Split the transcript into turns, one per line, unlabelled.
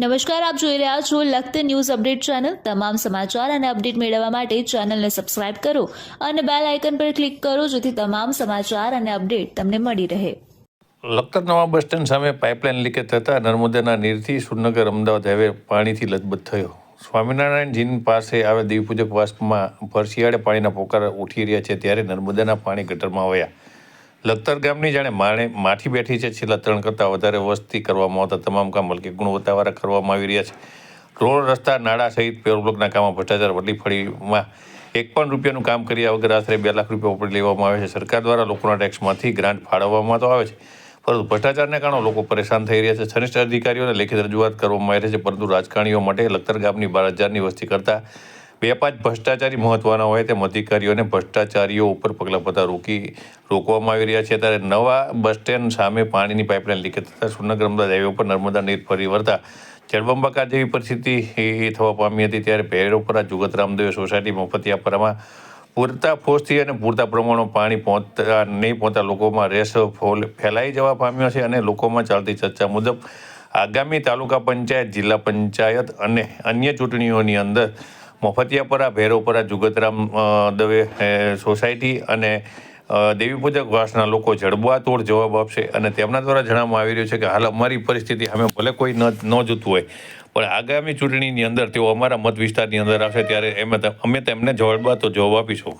નમસ્કાર, આપ જોઈ રહ્યા છો લખત ન્યૂઝ અપડેટ ચેનલ. તમામ સમાચાર અને અપડેટ મેળવવા માટે ચેનલને સબસ્ક્રાઇબ કરો અને બેલ આઇકન પર ક્લિક કરો જેથી તમામ સમાચાર અને અપડેટ તમને મળી રહે.
લખતર નવા બસ સ્ટેન્ડ સામે પાઇપલાઇન લીકેજ થતાં નર્મદાના નીરથી સુરનગર, અમદાવાદ હાઈવે પાણીથી લથબથ થયો. સ્વામિનારાયણ જીન પાસે આવે દેવીપૂજક વાસમાં પર શિયાળે પાણીના પોકાર ઉઠી રહ્યા છે ત્યારે નર્મદાના પાણી ગટરમાં વયા લખતર ગામની જાણે માણે માઠી બેઠી છે. છેલ્લા ત્રણ કરતાં વધારે વસ્તી કરવામાં આવતા તમામ કામ હલકી ગુણવત્તાવાળા કરવામાં આવી રહ્યા છે. રોડ, રસ્તા, નાળા સહિત પેરોબ્લોકના કામમાં ભ્રષ્ટાચાર વડલી ફળીમાં એક પણ રૂપિયાનું કામ કર્યા વગર આશરે બે લાખ રૂપિયા ઉપર લેવામાં આવે છે. સરકાર દ્વારા લોકોના ટેક્સમાંથી ગ્રાન્ટ ફાળવવામાં તો આવે છે, પરંતુ ભ્રષ્ટાચારને કારણે લોકો પરેશાન થઈ રહ્યા છે. છનિષ્ઠ અધિકારીઓને લેખિત રજૂઆત કરવામાં આવી રહી છે, પરંતુ રાજકારણીઓ માટે લખતર ગામની બાર હજારની વસ્તી કરતાં બે પાંચ ભ્રષ્ટાચારી મહત્વના હોય તેમ અધિકારીઓને ભ્રષ્ટાચારીઓ ઉપર પગલાં બધા રોકી રોકવામાં આવી રહ્યા છે. ત્યારે નવા બસ સ્ટેન્ડ સામે પાણીની પાઇપલાઇન લીકેજ થતાં સુરનગર અમદાવાદ હાઈવે ઉપર નર્મદા નીર ફરી વળતા જળબંબાકાર જેવી પરિસ્થિતિ થવા પામી હતી. ત્યારે ભેરોપરા જુગત રામદેવ સોસાયટી મફતિયાપરામાં પૂરતા ફોર્સથી અને પૂરતા પ્રમાણમાં પાણી પહોંચતા નહીં પહોંચતા લોકોમાં રેસ ફોલ ફેલાઈ જવા પામ્યો છે અને લોકોમાં ચાલતી ચર્ચા મુજબ આગામી તાલુકા પંચાયત, જિલ્લા પંચાયત અને અન્ય ચૂંટણીઓની અંદર મફતિયાપરા ભૈરવપરા જુગતરામ દવે સોસાયટી અને દેવી દેવીપૂજક વાસના લોકો જડબાતોડ જવાબ આપશે અને તેમના દ્વારા જણાવવામાં આવી રહ્યું છે કે હાલ અમારી પરિસ્થિતિ અમે ભલે કોઈ ન ન જોતું હોય, પણ આગામી ચૂંટણીની અંદર તેઓ અમારા મત વિસ્તારની અંદર આવશે ત્યારે એમ, અમે તેમને જવાબ તો જવાબ આપીશું.